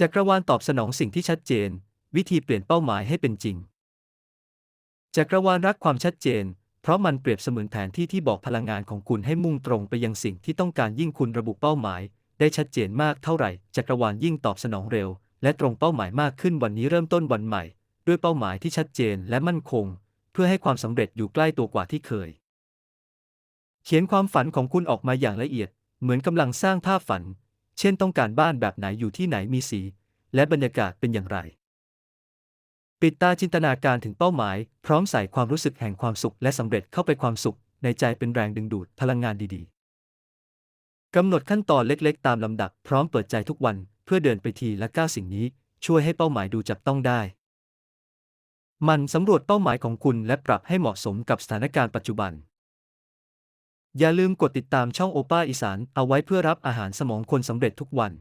จักรวาลตอบสนองสิ่งที่ชัดเจน วิธีเปลี่ยนเป้าหมายให้เป็นจริง จักรวาลรักความชัดเจน เพราะมันเปรียบเสมือนแผนที่ที่บอกพลังงานของคุณให้มุ่งตรงไปยังสิ่งที่ต้องการยิ่งคุณระบุเป้าหมาย ได้ชัดเจนมากเท่าไหร่ จักรวาลยิ่งตอบสนองเร็ว และตรงเป้าหมายมากขึ้นวันนี้เริ่มต้นวันใหม่ ด้วยเป้าหมายที่ชัดเจนและมั่นคง เพื่อให้ความสำเร็จอยู่ใกล้ตัวกว่าที่เคย เขียนความฝันของคุณออกมาอย่างละเอียด เหมือนกำลังสร้างภาพฝัน เช่นต้องการบ้านแบบไหนอยู่ที่ไหนมีสี และบรรยากาศเป็นอย่างไร ปิดตาจินตนาการถึงเป้าหมาย พร้อมใส่ความรู้สึกแห่งความสุขและสำเร็จเข้าไปความสุข ในใจเป็นแรงดึงดูดพลังงานดีๆกำหนดขั้นตอนเล็กๆ ตามลำดับ พร้อมเปิดใจทุกวันเพื่อเดินไปทีละก้าวสิ่งนี้ ช่วยให้เป้าหมายดูจับต้องได้ มันสำรวจเป้าหมายของคุณและปรับให้เหมาะสมกับสถานการณ์ปัจจุบัน อย่าลืมกดติดตามช่องโอป้าอีสานเอาไว้เพื่อรับอาหารสมองคนสำเร็จทุกวัน